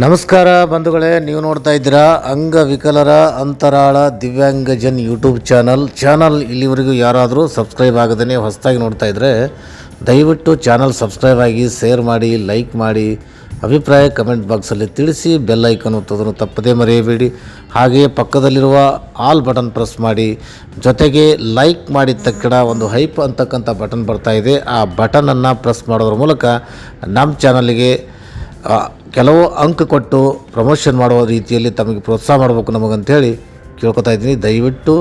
ನಮಸ್ಕಾರ ಬಂಧುಗಳೇ, ನೀವು ನೋಡ್ತಾ ಇದ್ದೀರಾ ಅಂಗವಿಕಲರ ಅಂತರಾಳ ದಿವ್ಯಾಂಗಜನ್ ಯೂಟ್ಯೂಬ್ ಚಾನಲ್. ಚಾನಲ್ ಇಲ್ಲಿವರೆಗೂ ಯಾರಾದರೂ ಸಬ್ಸ್ಕ್ರೈಬ್ ಆಗದೇ ಹೊಸದಾಗಿ ನೋಡ್ತಾ ಇದ್ದರೆ ದಯವಿಟ್ಟು ಚಾನಲ್ ಸಬ್ಸ್ಕ್ರೈಬ್ ಆಗಿ, ಶೇರ್ ಮಾಡಿ, ಲೈಕ್ ಮಾಡಿ, ಅಭಿಪ್ರಾಯ ಕಮೆಂಟ್ ಬಾಕ್ಸಲ್ಲಿ ತಿಳಿಸಿ, ಬೆಲ್ ಐಕನ್ ಒತ್ತೋದನ್ನು ತಪ್ಪದೇ ಮರೆಯಬೇಡಿ. ಹಾಗೆಯೇ ಪಕ್ಕದಲ್ಲಿರುವ ಆಲ್ ಬಟನ್ ಪ್ರೆಸ್ ಮಾಡಿ, ಜೊತೆಗೆ ಲೈಕ್ ಮಾಡಿದ ತಕ್ಷಣ ಒಂದು ಹೈಪ್ ಅಂತಕ್ಕಂಥ ಬಟನ್ ಬರ್ತಾ ಇದೆ. ಆ ಬಟನನ್ನು ಪ್ರೆಸ್ ಮಾಡೋದ್ರ ಮೂಲಕ ನಮ್ಮ ಚಾನಲ್ಗೆ ಕೆಲವು ಅಂಕ ಕೊಟ್ಟು ಪ್ರಮೋಷನ್ ಮಾಡುವ ರೀತಿಯಲ್ಲಿ ತಮಗೆ ಪ್ರೋತ್ಸಾಹ ಮಾಡಬೇಕು ನಮಗಂತೇಳಿ ಕೇಳ್ಕೊತಾ ಇದ್ದೀನಿ. ದಯವಿಟ್ಟು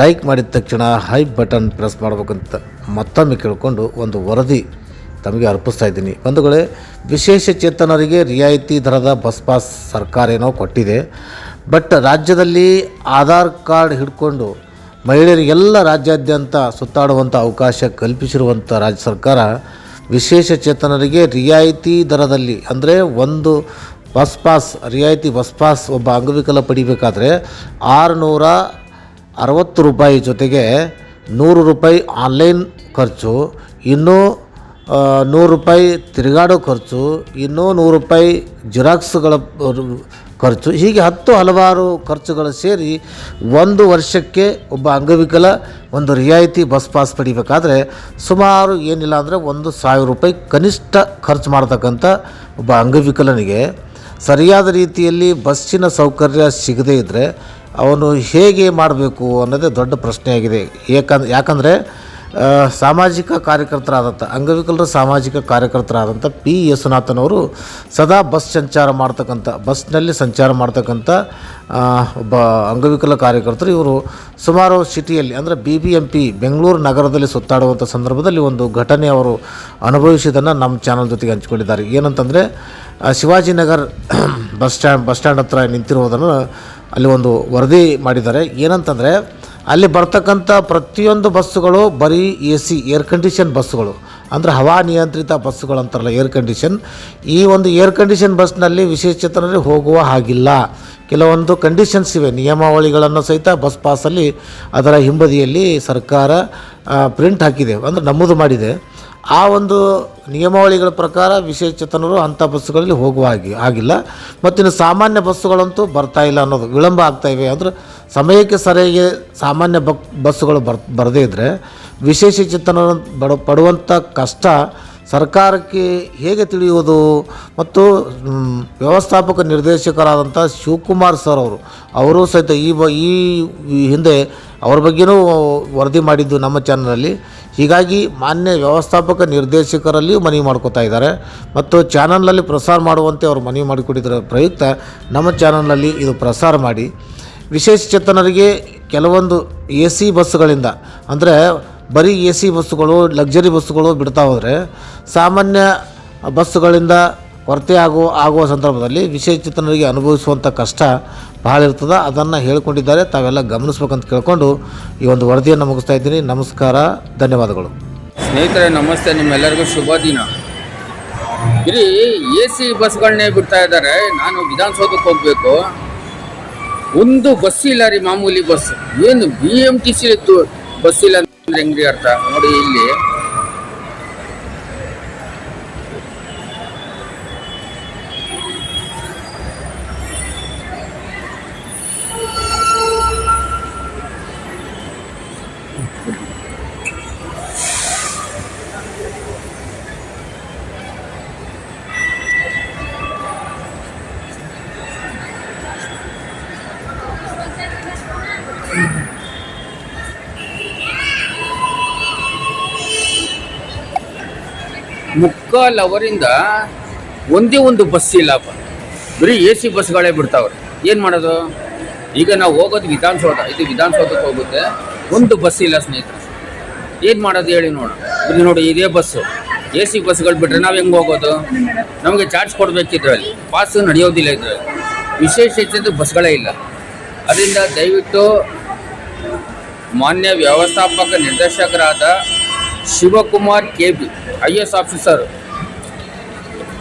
ಲೈಕ್ ಮಾಡಿದ ತಕ್ಷಣ ಹೈ ಬಟನ್ ಪ್ರೆಸ್ ಮಾಡಬೇಕಂತ ಮತ್ತೊಮ್ಮೆ ಕೇಳಿಕೊಂಡು ಒಂದು ವರದಿ ತಮಗೆ ಅರ್ಪಿಸ್ತಾ ಇದ್ದೀನಿ. ಬಂಧುಗಳೇ, ವಿಶೇಷ ಚೇತನರಿಗೆ ರಿಯಾಯಿತಿ ದರದ ಬಸ್ ಪಾಸ್ ಸರ್ಕಾರ ಏನೋ ಕೊಟ್ಟಿದೆ. ಬಟ್ ರಾಜ್ಯದಲ್ಲಿ ಆಧಾರ್ ಕಾರ್ಡ್ ಹಿಡ್ಕೊಂಡು ಮಹಿಳೆಯರಿಗೆಲ್ಲ ರಾಜ್ಯಾದ್ಯಂತ ಸುತ್ತಾಡುವಂಥ ಅವಕಾಶ ಕಲ್ಪಿಸಿರುವಂಥ ರಾಜ್ಯ ಸರ್ಕಾರ ವಿಶೇಷ ಚೇತನರಿಗೆ ರಿಯಾಯಿತಿ ದರದಲ್ಲಿ, ಅಂದರೆ ಒಂದು ಬಸ್ ಪಾಸ್ ರಿಯಾಯಿತಿ ಬಸ್ ಪಾಸ್ ಒಬ್ಬ ಅಂಗವಿಕಲ ಪಡಿಬೇಕಾದ್ರೆ ಆರುನೂರ ಅರವತ್ತು ರೂಪಾಯಿ ಜೊತೆಗೆ ನೂರು ರೂಪಾಯಿ ಆನ್ಲೈನ್ ಖರ್ಚು, ಇನ್ನೂ ನೂರು ರೂಪಾಯಿ ತಿರುಗಾಡೋ ಖರ್ಚು, ಇನ್ನೂ ನೂರು ರೂಪಾಯಿ ಜಿರಾಕ್ಸ್ಗಳ ಖರ್ಚು. ಹೀಗೆ ಹತ್ತು ಹಲವಾರು ಖರ್ಚುಗಳು ಸೇರಿ ಒಂದು ವರ್ಷಕ್ಕೆ ಒಬ್ಬ ಅಂಗವಿಕಲ ಒಂದು ರಿಯಾಯಿತಿ ಬಸ್ ಪಾಸ್ ಪಡಿಬೇಕಾದ್ರೆ ಸುಮಾರು ಏನಿಲ್ಲ ಅಂದರೆ ಒಂದು ಸಾವಿರ ರೂಪಾಯಿ ಕನಿಷ್ಠ ಖರ್ಚು ಮಾಡ್ತಕ್ಕಂಥ ಒಬ್ಬ ಅಂಗವಿಕಲನಿಗೆ ಸರಿಯಾದ ರೀತಿಯಲ್ಲಿ ಬಸ್ಸಿನ ಸೌಕರ್ಯ ಸಿಗದೇ ಇದ್ದರೆ ಅವನು ಹೇಗೆ ಮಾಡಬೇಕು ಅನ್ನೋದೇ ದೊಡ್ಡ ಪ್ರಶ್ನೆಯಾಗಿದೆ. ಏಕಂದ್ರೆ ಯಾಕಂದರೆ ಸಾಮಾಜಿಕ ಕಾರ್ಯಕರ್ತರಾದಂಥ, ಅಂಗವಿಕಲರ ಸಾಮಾಜಿಕ ಕಾರ್ಯಕರ್ತರಾದಂಥ ಪಿ ಯೇಸುನಾಥನವರು ಸದಾ ಬಸ್ ಸಂಚಾರ ಮಾಡ್ತಕ್ಕಂಥ, ಬಸ್ನಲ್ಲಿ ಸಂಚಾರ ಮಾಡ್ತಕ್ಕಂಥ ಒಬ್ಬ ಅಂಗವಿಕಲ ಕಾರ್ಯಕರ್ತರು. ಇವರು ಸುಮಾರು ಸಿಟಿಯಲ್ಲಿ, ಅಂದರೆ B B M P Bengaluru ನಗರದಲ್ಲಿ ಸುತ್ತಾಡುವಂಥ ಸಂದರ್ಭದಲ್ಲಿ ಒಂದು ಘಟನೆ ಅವರು ಅನುಭವಿಸಿದ್ದನ್ನು ನಮ್ಮ ಚಾನಲ್ ಜೊತೆಗೆ ಹಂಚಿಕೊಂಡಿದ್ದಾರೆ. ಏನಂತಂದರೆ Shivajinagar bus stand bus stand ಹತ್ರ ನಿಂತಿರುವುದನ್ನು ಅಲ್ಲಿ ಒಂದು ವರದಿ ಮಾಡಿದ್ದಾರೆ. ಏನಂತಂದರೆ ಅಲ್ಲಿ ಬರ್ತಕ್ಕಂಥ ಪ್ರತಿಯೊಂದು ಬಸ್ಸುಗಳು ಬರೀ ಎ ಸಿ ಏರ್ ಕಂಡೀಷನ್ ಬಸ್ಸುಗಳು. ಅಂದರೆ ಹವಾ ನಿಯಂತ್ರಿತ ಬಸ್ಸುಗಳು ಅಂತಾರಲ್ಲ ಏರ್ ಕಂಡೀಷನ್ ಈ ಒಂದು ಏರ್ ಕಂಡೀಷನ್ ಬಸ್ನಲ್ಲಿ ವಿಶೇಷಚೇತನರಿಗೆ ಹೋಗುವ ಹಾಗಿಲ್ಲ. ಕೆಲವೊಂದು ಕಂಡೀಷನ್ಸ್ ಇವೆ. ನಿಯಮಾವಳಿಗಳನ್ನು ಸಹಿತ ಬಸ್ ಪಾಸಲ್ಲಿ ಅದರ ಹಿಂಬದಿಯಲ್ಲಿ ಸರ್ಕಾರ ಪ್ರಿಂಟ್ ಹಾಕಿದೆ. ಅಂದರೆ ನಮೂದು ಮಾಡಿದೆ. ಆ ಒಂದು ನಿಯಮಾವಳಿಗಳ ಪ್ರಕಾರ ವಿಶೇಷಚೇತನರು ಅಂಥ ಬಸ್ಸುಗಳಲ್ಲಿ ಹೋಗುವ ಹಾಗೆ, ಆಗಿಲ್ಲ. ಮತ್ತು ಇನ್ನು ಸಾಮಾನ್ಯ ಬಸ್ಸುಗಳಂತೂ ಬರ್ತಾ ಇಲ್ಲ ಅನ್ನೋದು ವಿಳಂಬ ಆಗ್ತಾ ಇವೆ. ಅಂದರೆ ಸಮಯಕ್ಕೆ ಸರಿಯಾಗಿ ಸಾಮಾನ್ಯ ಬಕ್ ಬಸ್ಸುಗಳು ಬರ್, ಬರದೇ ಇದ್ದರೆ ವಿಶೇಷ ವಿಶೇಷಚೇತನರು ಬಡ ಪಡುವಂಥ ಕಷ್ಟ ಸರ್ಕಾರಕ್ಕೆ ಹೇಗೆ ತಿಳಿಯುವುದು? ಮತ್ತು ವ್ಯವಸ್ಥಾಪಕ ನಿರ್ದೇಶಕರಾದಂಥ ಶಿವಕುಮಾರ್ ಸರ್ ಅವರು ಅವರು ಸಹಿತ ಈ ಬ ಈ ಈ ಹಿಂದೆ ಅವ್ರ ಬಗ್ಗೆನೂ ವರದಿ ಮಾಡಿದ್ದು ನಮ್ಮ ಚಾನಲಲ್ಲಿ. ಹೀಗಾಗಿ ಮಾನ್ಯ ವ್ಯವಸ್ಥಾಪಕ ನಿರ್ದೇಶಕರಲ್ಲಿಯೂ ಮನವಿ ಮಾಡ್ಕೋತಾ ಇದ್ದಾರೆ. ಮತ್ತು ಚಾನಲ್ನಲ್ಲಿ ಪ್ರಸಾರ ಮಾಡುವಂತೆ ಅವರು ಮನವಿ ಮಾಡಿಕೊಟ್ಟಿದ್ದರ. ಪ್ರಯುಕ್ತ ನಮ್ಮ ಚಾನಲ್ನಲ್ಲಿ ಇದು ಪ್ರಸಾರ ಮಾಡಿ. ವಿಶೇಷ ಚೇತನರಿಗೆ ಕೆಲವೊಂದು ಎ ಸಿ ಬಸ್ಸುಗಳಿಂದ, ಅಂದರೆ ಬರೀ ಎ ಸಿ ಬಸ್ಸುಗಳು, ಲಕ್ಸರಿ ಬಸ್ಸುಗಳು ಬಿಡ್ತಾ ಹೋದರೆ ಸಾಮಾನ್ಯ ಬಸ್ಸುಗಳಿಂದ ಕೊರತೆ ಆಗುವ ಆಗುವ ಸಂದರ್ಭದಲ್ಲಿ ವಿಶೇಷ ಚೇತನರಿಗೆ ಅನುಭವಿಸುವಂಥ ಕಷ್ಟ ಭಾಳ ಇರ್ತದೆ. ಅದನ್ನು ಹೇಳ್ಕೊಂಡಿದ್ದಾರೆ. ತಾವೆಲ್ಲ ಗಮನಿಸ್ಬೇಕಂತ ಕೇಳಿಕೊಂಡು ಈ ಒಂದು ವರದಿಯನ್ನು ಮುಗಿಸ್ತಾ ಇದ್ದೀನಿ. ನಮಸ್ಕಾರ, ಧನ್ಯವಾದಗಳು. ಸ್ನೇಹಿತರೆ, ನಮಸ್ತೆ. ನಿಮ್ಮೆಲ್ಲರಿಗೂ ಶುಭ ದಿನ. ಇಲ್ಲಿ ಎ ಸಿ ಬಸ್ಗಳನ್ನೇ ಬಿಡ್ತಾ ಇದ್ದಾರೆ. ನಾನು ವಿಧಾನಸೌಧಕ್ಕೆ ಹೋಗಬೇಕು. ಒಂದು ಬಸ್ ಇಲ್ಲ ರೀ ಮಾಮೂಲಿ ಬಸ್ ಏನು B M T C bus ಇಲ್ಲ ಅಂದ್ರೆ ಹೆಂಗ್ರಿ ಅರ್ಥ? ನೋಡಿ ಇಲ್ಲಿ. ಮುಕ್ಕಾಲ್ ಅವರಿಂದ ಒಂದೇ ಒಂದು ಬಸ್ ಇಲ್ಲಪ್ಪ ಬರೀ ಎ ಸಿ ಬಸ್ಗಳೇ ಬಿಡ್ತಾವ್ರೆ. ಏನು ಮಾಡೋದು? ಈಗ ನಾವು ಹೋಗೋದು ವಿಧಾನಸೌಧ. ಇದು ವಿಧಾನಸೌಧಕ್ಕೆ ಹೋಗುತ್ತೆ. ಒಂದು ಬಸ್ ಇಲ್ಲ ಸ್ನೇಹಿತರೆ. ಏನು ಮಾಡೋದು ಹೇಳಿ ನೋಡ. ಬರೀ ನೋಡಿ, ಇದೇ ಬಸ್ಸು ಎ ಸಿ ಬಸ್ಗಳು ಬಿಟ್ಟರೆ ನಾವು ಹೆಂಗೆ ಹೋಗೋದು? ನಮಗೆ ಚಾರ್ಜ್ ಕೊಡಬೇಕಿದ್ರಲ್ಲಿ ಪಾಸ್ ನಡೆಯೋದಿಲ್ಲ ಇದ್ರಲ್ಲಿ. ವಿಶೇಷ ಹೆಚ್ಚಿನ ಬಸ್ಗಳೇ ಇಲ್ಲ. ಅದರಿಂದ ದಯವಿಟ್ಟು ಮಾನ್ಯ ವ್ಯವಸ್ಥಾಪಕ ನಿರ್ದೇಶಕರಾದ Shivakumar K B I S officer,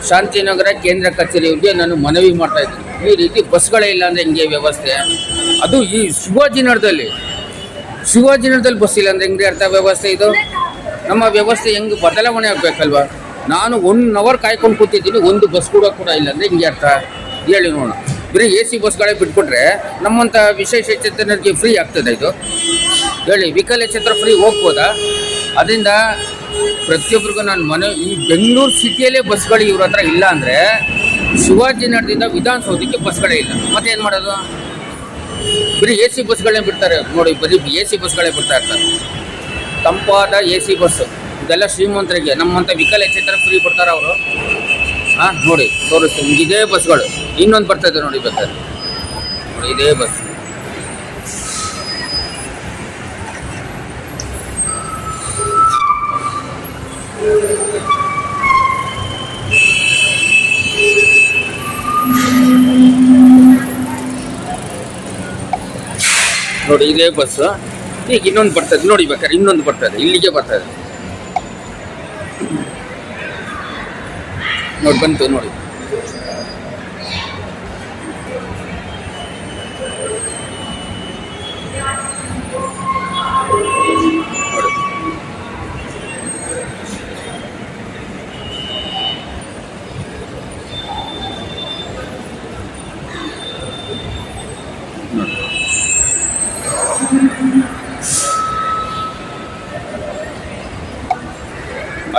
Shantinagar ಕೇಂದ್ರ ಕಚೇರಿಯವರಿಗೆ ನಾನು ಮನವಿ ಮಾಡ್ತಾ ಇದ್ದೀನಿ. ಈ ರೀತಿ ಬಸ್ಗಳೇ ಇಲ್ಲ ಅಂದರೆ ಹಿಂಗೆ ವ್ಯವಸ್ಥೆ? ಅದು ಈ ಶಿವಾಜಿನಗರದಲ್ಲಿ ಶಿವಾಜಿನಗರದಲ್ಲಿ ಬಸ್ ಇಲ್ಲ ಅಂದರೆ ಹೆಂಗೆ ಅರ್ಥ ವ್ಯವಸ್ಥೆ ಇದು? ನಮ್ಮ ವ್ಯವಸ್ಥೆ ಹೆಂಗೆ ಬದಲಾವಣೆ ಆಗಬೇಕಲ್ವಾ? ನಾನು ಒನ್ ಅವರ್ ಕಾಯ್ಕೊಂಡು ಕೂತಿದ್ದೀನಿ, ಒಂದು ಬಸ್ ಕೂಡ ಕೂಡ ಇಲ್ಲ ಅಂದರೆ ಹಿಂಗೆ ಅರ್ಥ? ಹೇಳಿ ನೋಡೋಣ. ಬರೀ ಎ ಸಿ ಬಸ್ಗಳೇ ಬಿಟ್ಬಿಟ್ರೆ ನಮ್ಮಂಥ ವಿಶೇಷ ಚೇತನರಿಗೆ ಫ್ರೀ ಆಗ್ತದೆ ಇದು. ಹೇಳಿ ವಿಕಲಚೇತರ ಫ್ರೀ ಹೋಗ್ಬೋದಾ? ಅದರಿಂದ ಪ್ರತಿಯೊಬ್ಬರಿಗೂ ನಾನು ಮನೆ ಈ ಬೆಂಗಳೂರು ಸಿಟಿಯಲ್ಲೇ ಬಸ್ಗಳು ಇವ್ರ ಹತ್ರ ಇಲ್ಲ ಅಂದರೆ ಶಿವಾಜಿನಗರದಿಂದ ವಿಧಾನಸೌಧಕ್ಕೆ ಬಸ್ಗಳೇ ಇಲ್ಲ. ಮತ್ತೆ ಏನು ಮಾಡೋದು? ಬರೀ ಎ ಸಿ ಬಸ್ಗಳೇ ಬಿಡ್ತಾರೆ. ನೋಡಿ, ಬರೀ ಎ ಸಿ ಬಸ್ಗಳೇ ಬಿಡ್ತಾ ಇರ್ತಾರೆ. ತಂಪಾದ ಎ ಸಿ ಬಸ್. ಇದೆಲ್ಲ ಶ್ರೀಮಂತರಿಗೆ ನಮ್ಮಂಥ ವಿಕಲಚೇತರ ಫ್ರೀ ಬಿಡ್ತಾರೆ ಅವರು. ಹಾಂ, ನೋಡಿ, ತೋರಿಸ್ತೀನಿ. ಇದೇ ಬಸ್ಗಳು. ಇನ್ನೊಂದು ಬರ್ತದೆ ನೋಡಿ ಬರ್ತಾರೆ ನೋಡಿ, ಇದೇ ಬಸ್. ನೋಡಿ, ಇದೇ ಬಸ್ ಈಗ ಇನ್ನೊಂದು ಬರ್ತದೆ. ನೋಡಿ ಬೇಕಾದ್ರೆ ಇನ್ನೊಂದು ಬರ್ತದೆ. ಇಲ್ಲಿಗೆ ಬರ್ತದೆ. ನೋಡಿ, ಬಂತು, ನೋಡಿ.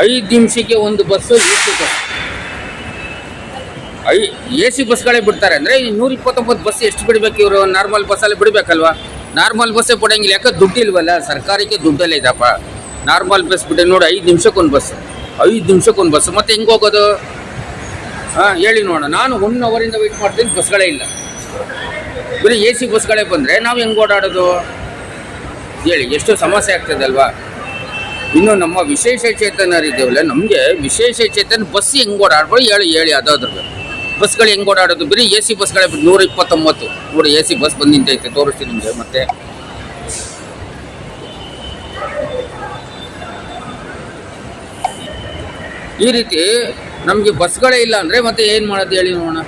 ಐದು ನಿಮಿಷಕ್ಕೆ ಒಂದು bus A bus. I A C ಬಸ್ಗಳೇ ಬಿಡ್ತಾರೆ. ಅಂದರೆ ಈ ನೂರ ಇಪ್ಪತ್ತೊಂಬತ್ತು ಬಸ್ ಎಷ್ಟು ಬಿಡಬೇಕು ಇವರು? ನಾರ್ಮಲ್ ಬಸ್ಸಲ್ಲಿ ಬಿಡಬೇಕಲ್ವಾ? ನಾರ್ಮಲ್ ಬಸ್ಸೇ ಬಿಡೋಂಗಿಲ್ಲ. ಯಾಕೆ ದುಡ್ಡು ಇಲ್ವಲ್ಲ ಸರ್ಕಾರಕ್ಕೆ ದುಡ್ಡಲ್ಲೇ ಇದಪ್ಪ. ನಾರ್ಮಲ್ ಬಸ್ ಬಿಟ್ಟೆ ನೋಡಿ, ಐದು ನಿಮಿಷಕ್ಕೊಂದು ಬಸ್. ಐದು ನಿಮಿಷಕ್ಕೊಂದು ಬಸ್. ಮತ್ತೆ ಹೆಂಗೆ ಹೋಗೋದು? ಹಾಂ, ಹೇಳಿ ನೋಡೋಣ. ನಾನು ಒನ್ ಅವರಿಂದ ವೆಯ್ಟ್ ಮಾಡ್ತೀನಿ, ಬಸ್ಗಳೇ ಇಲ್ಲ. ಬರೀ ಎ ಸಿ ಬಸ್ಗಳೇ ಬಂದರೆ ನಾವು ಹೆಂಗೆ ಓಡಾಡೋದು? ಹೇಳಿ, ಎಷ್ಟು ಸಮಸ್ಯೆ ಆಗ್ತದೆ ಅಲ್ವಾ ಇನ್ನು ನಮ್ಮ ವಿಶೇಷ ಚೇತನರಿದ್ದೇವಲ್ಲ, ನಮಗೆ ವಿಶೇಷ ಚೇತನ ಬಸ್ ಹೆಂಗೆ ಓಡಾಡ್ಬೋದು? ಹೇಳಿ ಹೇಳಿ ಅದಾದ್ರ ಬಸ್ಗಳು ಹೆಂಗೆ ಓಡಾಡೋದು? ಬರೀ ಎ ಸಿ ಬಸ್ಗಳೇ ಬಿಟ್ಟು ನೂರ ಇಪ್ಪತ್ತೊಂಬತ್ತು ನೋಡಿ, ಎ ಸಿ ಬಸ್ ಬಂದು ನಿಂತೈತೆ ತೋರಿಸ್ತೀನಿ ನಿಮಗೆ, ಮತ್ತೆ. ಈ ರೀತಿ ನಮಗೆ ಬಸ್ಗಳೇ ಇಲ್ಲ ಅಂದರೆ ಮತ್ತೆ ಏನು ಮಾಡೋದು ಹೇಳಿ ನೋಡೋಣ.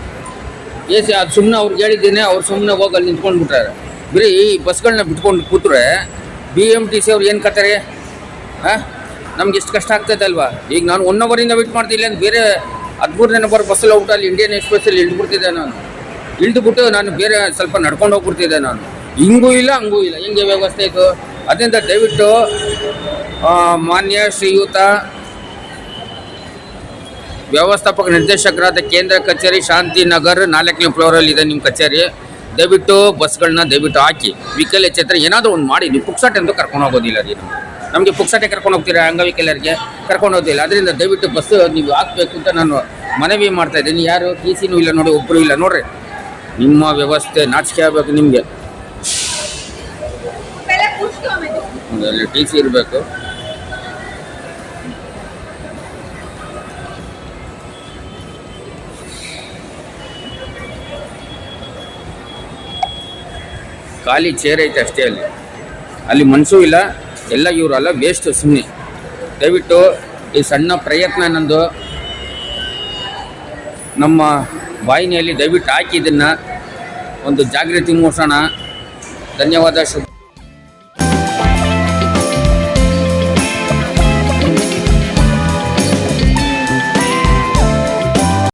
ಎ ಸಿ, ಅದು ಸುಮ್ಮನೆ ಅವ್ರಿಗೆ ಹೇಳಿದ್ದೀನಿ, ಅವ್ರು ಸುಮ್ಮನೆ ಹೋಗಿ ಅಲ್ಲಿ ನಿಂತ್ಕೊಂಡು ಬಿಟ್ಟಾರೆ ಬರೀ ಈ ಬಸ್ಗಳನ್ನ ಬಿಟ್ಕೊಂಡು ಕೂತ್ರೆ ಬಿ ಎಂ ಟಿ ಸಿ ಅವ್ರು ಏನು ಕತ್ತಾರೆ? ಹಾಂ? ನಮ್ಗೆ ಎಷ್ಟು ಕಷ್ಟ ಆಗ್ತೈತೆ ಅಲ್ವಾ ಈಗ ನಾನು ಒನ್ ಅವರಿಂದ ವೆಯ್ಟ್ ಮಾಡ್ತಿಲ್ಲ ಅಂತ ಬೇರೆ ಹದಿಮೂರನೇ ನಂಬರ್ ಬಸ್ಸಲ್ಲಿ ಹೋಗ್ಬಿಟ್ಟು ಅಲ್ಲಿ ಇಂಡಿಯನ್ ಎಕ್ಸ್ಪ್ರೆಸ್ಸಲ್ಲಿ ಇಳ್ದುಬಿಡ್ತಿದ್ದೆ ನಾನು. ಇಳ್ದುಬಿಟ್ಟು ನಾನು ಬೇರೆ ಸ್ವಲ್ಪ ನಡ್ಕೊಂಡು ಹೋಗ್ಬಿಡ್ತಿದ್ದೆ ನಾನು. ಹಿಂಗೂ ಇಲ್ಲ, ಹಂಗೂ ಇಲ್ಲ. ಹಿಂಗೆ ವ್ಯವಸ್ಥೆ ಇತ್ತು ಅದರಿಂದ ದಯವಿಟ್ಟು ಮಾನ್ಯ, ಶ್ರೀಯುತ, ವ್ಯವಸ್ಥಾಪಕ ನಿರ್ದೇಶಕರಾದ ಕೇಂದ್ರ ಕಚೇರಿ, ಶಾಂತಿನಗರ್, ನಾಲ್ಕನೇ ಫ್ಲೋರಲ್ಲಿ ಇದೆ ನಿಮ್ಮ ಕಚೇರಿ. ದಯವಿಟ್ಟು ಬಸ್ಗಳನ್ನ ದಯವಿಟ್ಟು ಹಾಕಿ ವಿಕಲ್ ಎಚ್ಚೆತ್ತರ ಏನಾದರೂ ಒಂದು ಮಾಡಿ ನೀವು ಪುಕ್ಸಾಟೆ ಅಂತ ಕರ್ಕೊಂಡು ಹೋಗೋದಿಲ್ಲ ರೀ ನಮಗೆ. ಪುಕ್ಸಾಟೆ ಕರ್ಕೊಂಡು ಹೋಗ್ತೀರಾ? ಅಂಗವಿಕಲರಿಗೆ ಕರ್ಕೊಂಡು ಹೋಗೋದಿಲ್ಲ. ಅದರಿಂದ ದಯವಿಟ್ಟು ಬಸ್ ನೀವು ಹಾಕಬೇಕು ಅಂತ ನಾನು ಮನವಿ ಮಾಡ್ತಾ ಇದ್ದೀನಿ. ಯಾರು ಟಿ ಸಿನೂ ಇಲ್ಲ ನೋಡಿ ಒಬ್ಬರು ಇಲ್ಲ. ನೋಡ್ರಿ ನಿಮ್ಮ ವ್ಯವಸ್ಥೆ ನಾಚಿಕೆ ಆಗಬೇಕು ನಿಮಗೆ. ಟಿ ಸಿ ಇರಬೇಕು. ಖಾಲಿ ಚೇರ್ ಐತೆ ಅಷ್ಟೇ ಅಲ್ಲಿ. ಅಲ್ಲಿ ಮನಸ್ಸೂ ಇಲ್ಲ, ಎಲ್ಲ ಇವರಲ್ಲ ವೇಸ್ಟ್ ಸುಮ್ಮನೆ ದಯವಿಟ್ಟು ಈ ಸಣ್ಣ ಪ್ರಯತ್ನ ನಂದು. ನಮ್ಮ ಬಾಯಿನಿಯಲ್ಲಿ ದಯವಿಟ್ಟು ಹಾಕಿ ಇದನ್ನು ಒಂದು ಜಾಗೃತಿ ಮೂಡಿಸೋಣ. ಧನ್ಯವಾದ, ಶುಭ